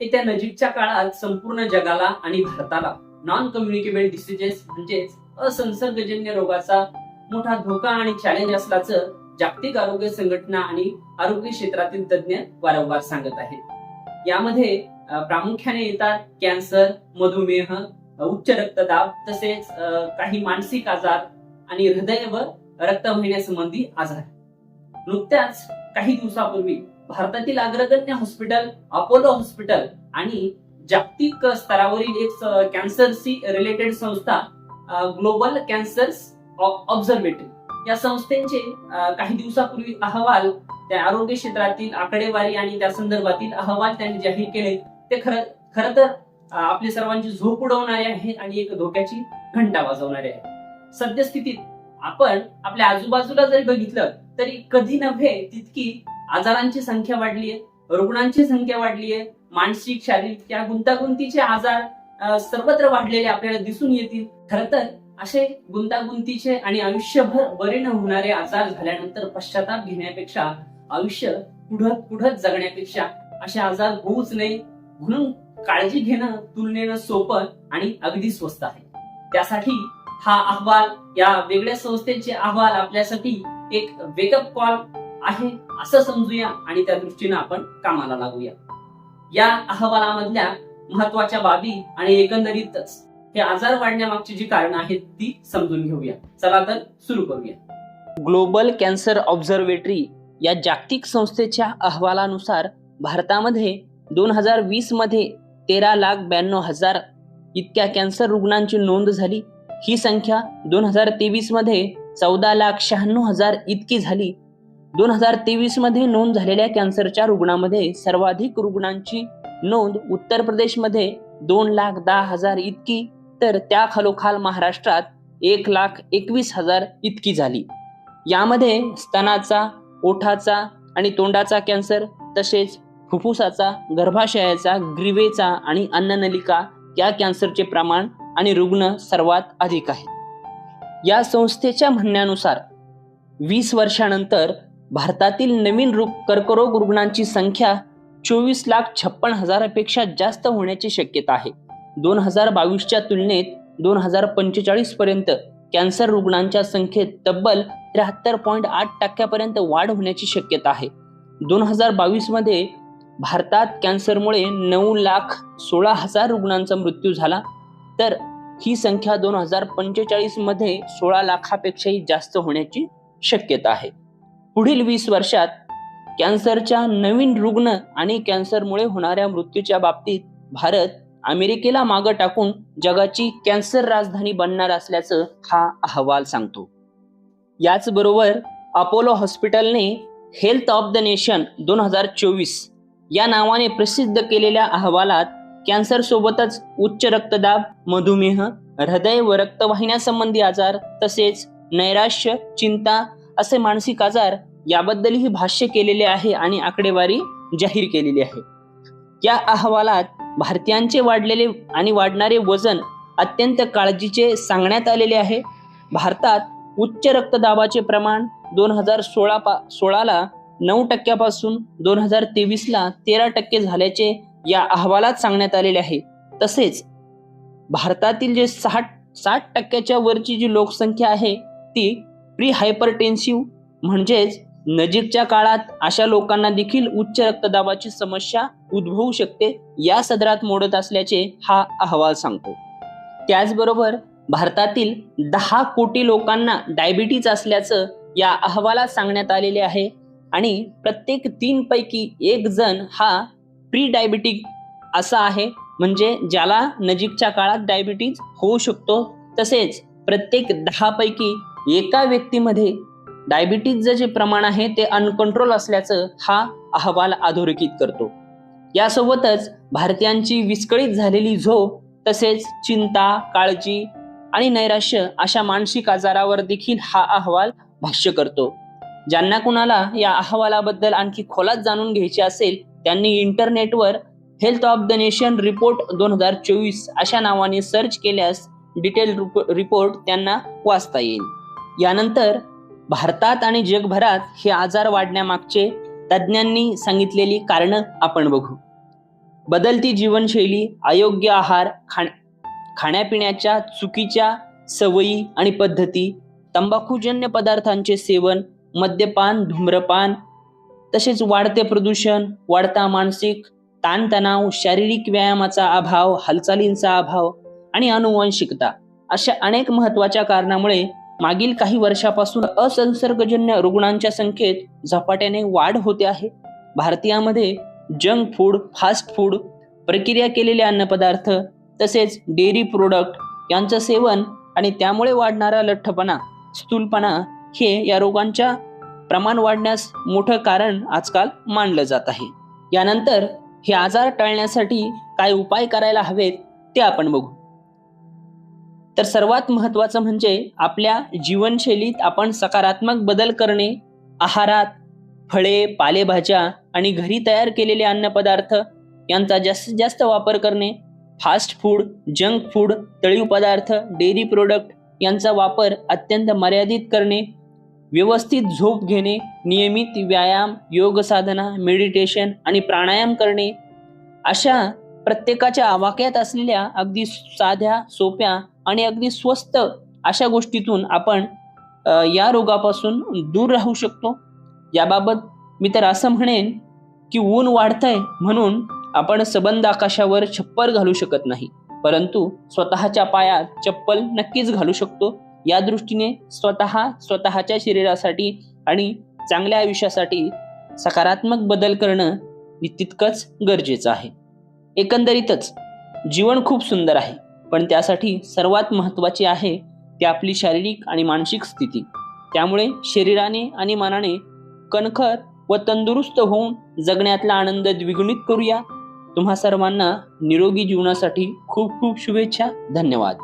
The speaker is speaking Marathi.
येत्या नजीकच्या काळात संपूर्ण जगाला आणि भारताला नॉन कम्युनिकेबल डिसीजेस म्हणजेच असंसर्गजन्य रोगाचा मोठा धोका आणि चॅलेंज असल्याचं जागतिक आरोग्य संघटना आणि आरोग्य क्षेत्रातील तज्ज्ञ वारंवार सांगत आहेत. यामध्ये प्रामुख्याने येतात कॅन्सर मधुमेह उच्च रक्तदाब तसेच काही मानसिक आजार आणि हृदय व रक्तवाहिन्यासंबंधी आजार. नुकत्याच काही दिवसापूर्वी भारतातील अग्रगण्य हॉस्पिटल अपोलो हॉस्पिटल आणि जागतिक स्तरावरील एक कॅन्सरशी रिलेटेड संस्था ग्लोबल कॅन्सर ऑब्झर्वेटरी या संस्थेचे काही दिवसापूर्वी अहवाल त्या आरोग्य क्षेत्रातील आकडेवारी आणि त्या संदर्भातील अहवाल त्यांनी जाहीर केले. ते खरं खर तर आपली सर्वांची झोप उडवणारे आहे आणि एक धोक्याची घंटा वाजवणारे आहे. सद्यस्थितीत आपण आपल्या आजूबाजूला जरी बघितलं तरी कधी नव्हे तितकी आजारांची संख्या वाढली आहे रुग्णांची संख्या वाढली आहे मानसिक शारीरिक या गुंतागुंतीचे आजार सर्वत्र वाढलेले आपल्याला दिसून येतील. खर तर असे गुंतागुंतीचे आणि आयुष्यभर बरे न होणारे आजार झाल्यानंतर पश्चाताप घेण्यापेक्षा आयुष्य पुढत पुढत जगण्यापेक्षा असे आजार होऊच नये. म्हणून काळजी घेणं तुलनेनं सोपं आणि अगदी स्वस्त आहे. त्यासाठी हा अहवाल या वेगळ्या संस्थेचे अहवाल आपल्यासाठी एक वेकअप कॉल आहे असं समजूया आणि त्या दृष्टीनं आपण कामाला लागूया. या अहवालामधल्या महत्त्वाच्या बाबी आणि एकंदरीतच हे आजार वाढण्यामागची जी कारण आहेत ती समजून घेऊया. चला तर सुरू करूया. ग्लोबल कॅन्सर ऑब्झर्वेटरी या जागतिक संस्थेच्या अहवालानुसार भारतामध्ये दोन हजार वीसमध्ये तेरा लाख ब्याण्णव हजार इतक्या कॅन्सर रुग्णांची नोंद झाली. ही संख्या दोन हजार तेवीसमध्ये चौदा लाख शहाण्णव हजार इतकी झाली. दोन हजार तेवीसमध्ये नोंद झालेल्या कॅन्सरच्या रुग्णांमध्ये सर्वाधिक रुग्णांची नोंद उत्तर प्रदेशमध्ये दोन लाख दहा हजार इतकी तर त्या खालोखाल महाराष्ट्रात एक लाख एकवीस हजार इतकी झाली. यामध्ये स्तनाचा ओठाचा आणि तोंडाचा कॅन्सर तसेच फुफ्फुसाचा गर्भाशयाचा ग्रीवेचा आणि अन्ननलिका या कॅन्सरचे प्रमाण आणि रुग्ण सर्वात अधिक आहेत. या संस्थेच्या म्हणण्यानुसार वीस वर्षानंतर भारतातील नवीन रुग कर्करोग रुग्णांची संख्या चोवीस लाख छप्पन हजारापेक्षा जास्त होण्याची शक्यता आहे. दोन हजार बावीसच्या तुलनेत दोन हजार पंचेचाळीस पर्यंत कॅन्सर रुग्णांच्या संख्येत तब्बल त्र्याहत्तर पॉईंट आठ टक्क्यापर्यंत वाढ होण्याची शक्यता आहे. दोन हजार बावीसमध्ये भारतात कॅन्सरमुळे नऊ लाख सोळा हजार रुग्णांचा मृत्यू झाला. तर ही संख्या दोन हजार पंचेचाळीसमध्ये सोळा लाखापेक्षाही जास्त होण्याची शक्यता आहे. पुढील वीस वर्षात कॅन्सरच्या नवीन रुग्ण आणि कॅन्सरमुळे होणाऱ्या मृत्यूच्या बाबतीत भारत अमेरिकेला मागं टाकून जगाची कॅन्सर राजधानी बनणार असल्याचं हा अहवाल सांगतो. याचबरोबर अपोलो हॉस्पिटलने हेल्थ ऑफ द नेशन दोन हजार चोवीस या नावाने प्रसिद्ध केलेल्या अहवालात कॅन्सर सोबतच उच्च रक्तदाब मधुमेह हृदय व रक्तवाहिन्यासंबंधी आजार तसेच नैराश्य चिंता असे मानसिक आजार याबद्दलही भाष्य केलेले आहे आणि आकडेवारी जाहीर केलेली आहे. या अहवालात भारतीयांचे वाढलेले आणि वाढणारे वजन अत्यंत काळजीचे सांगण्यात आलेले आहे. भारतात उच्च रक्तदाबाचे प्रमाण दोन हजार सोळा पा सोळाला नऊ टक्क्यापासून दोन हजार तेवीसला तेरा टक्के झाल्याचे या अहवालात सांगण्यात आलेले आहे. तसेच भारतातील जे साठ साठ टक्क्याच्या वरची जी लोकसंख्या आहे ती प्री हायपरटेन्सिव्ह म्हणजेच नजीकच्या काळात अशा लोकांना देखील उच्च रक्तदाबाची समस्या उद्भवू शकते या सदरात मोडत असल्याचे हा अहवाल सांगतो. त्याचबरोबर भारतातील दहा कोटी लोकांना डायबिटीज असल्याचं या अहवालात सांगण्यात आलेले आहे आणि प्रत्येक तीन पैकी एक जण हा प्री डायबिटिक असा आहे म्हणजे ज्याला नजीकच्या काळात डायबिटीज होऊ शकतो. तसेच प्रत्येक दहापैकी एका व्यक्तीमध्ये डायबिटीजचं जे प्रमाण आहे ते अनकंट्रोल असल्याचं हा अहवाल अधोरेखित करतो. यासोबतच भारतीयांची विस्कळीत झालेली झोप तसेच चिंता काळजी आणि नैराश्य अशा मानसिक आजारावर देखील हा अहवाल भाष्य करतो. ज्यांना कुणाला या अहवालाबद्दल आणखी खोलात जाणून घ्यायचे असेल त्यांनी इंटरनेटवर health of the nation report दोन हजार चोवीस अशा नावाने सर्च केल्यास डिटेल रिपोर्ट त्यांना वाचता येईल. यानंतर भारतात आणि जगभरात हे आजार वाढण्यामागचे तज्ज्ञांनी सांगितलेली कारणं आपण बघू. बदलती जीवनशैली अयोग्य आहार खाण खाण्यापिण्याच्या चुकीच्या सवयी आणि पद्धती तंबाखूजन्य पदार्थांचे सेवन मद्यपान धूम्रपान तसेच वाढते प्रदूषण वाढता मानसिक ताणतणाव शारीरिक व्यायामाचा अभाव हालचालींचा अभाव आणि अनुवंशिकता अशा अनेक महत्त्वाच्या कारणामुळे मागील काही वर्षापासून असंसर्गजन्य रुग्णांच्या संख्येत झपाट्याने वाढ होते आहे. भारतीयामध्ये जंक फूड फास्ट फूड प्रक्रिया केलेले अन्नपदार्थ तसेच डेअरी प्रोडक्ट यांचं सेवन आणि त्यामुळे वाढणारा लठ्ठपणा स्थूलपणा हे या रोगांच्या प्रमाण वाढण्यास मोठं कारण आजकाल मानलं जात आहे. यानंतर हे आजार टाळण्यासाठी काय उपाय करायला हवेत ते आपण बघू. तर सर्वात महत्त्वाचं म्हणजे आपल्या जीवनशैलीत आपण सकारात्मक बदल करणे आहारात फळे पालेभाज्या आणि घरी तयार केलेले अन्नपदार्थ यांचा जास्तीत जास्त वापर करणे फास्ट फूड जंक फूड तळीव पदार्थ डेअरी प्रोडक्ट यांचा वापर अत्यंत मर्यादित करणे व्यवस्थित झोप घेणे नियमित व्यायाम योग साधना मेडिटेशन आणि प्राणायाम करणे अशा प्रत्येकाच्या आवाक्यात असलेल्या अगदी साध्या सोप्या आणि अगदी स्वस्त अशा गोष्टीतून आपण या रोगापासून दूर राहू शकतो. याबाबत मी तर असं म्हणेन की ऊन वाढतंय म्हणून आपण सबंध आकाशावर छप्पर घालू शकत नाही. परंतु स्वतःच्या पायात चप्पल नक्कीच घालू शकतो. या दृष्टीने स्वतः स्वतःच्या शरीरासाठी आणि चांगल्या आयुष्यासाठी सकारात्मक बदल करणं तितकंच गरजेचं आहे. एकंदरीतच जीवन खूप सुंदर आहे. पण त्यासाठी सर्वात महत्त्वाची आहे ती आपली शारीरिक आणि मानसिक स्थिती. त्यामुळे शरीराने आणि मनाने कणखर व तंदुरुस्त होऊन जगण्यातला आनंद द्विगुणित करूया. तुम्हा सर्वांना निरोगी जीवनासाठी खूप खूप शुभेच्छा. धन्यवाद.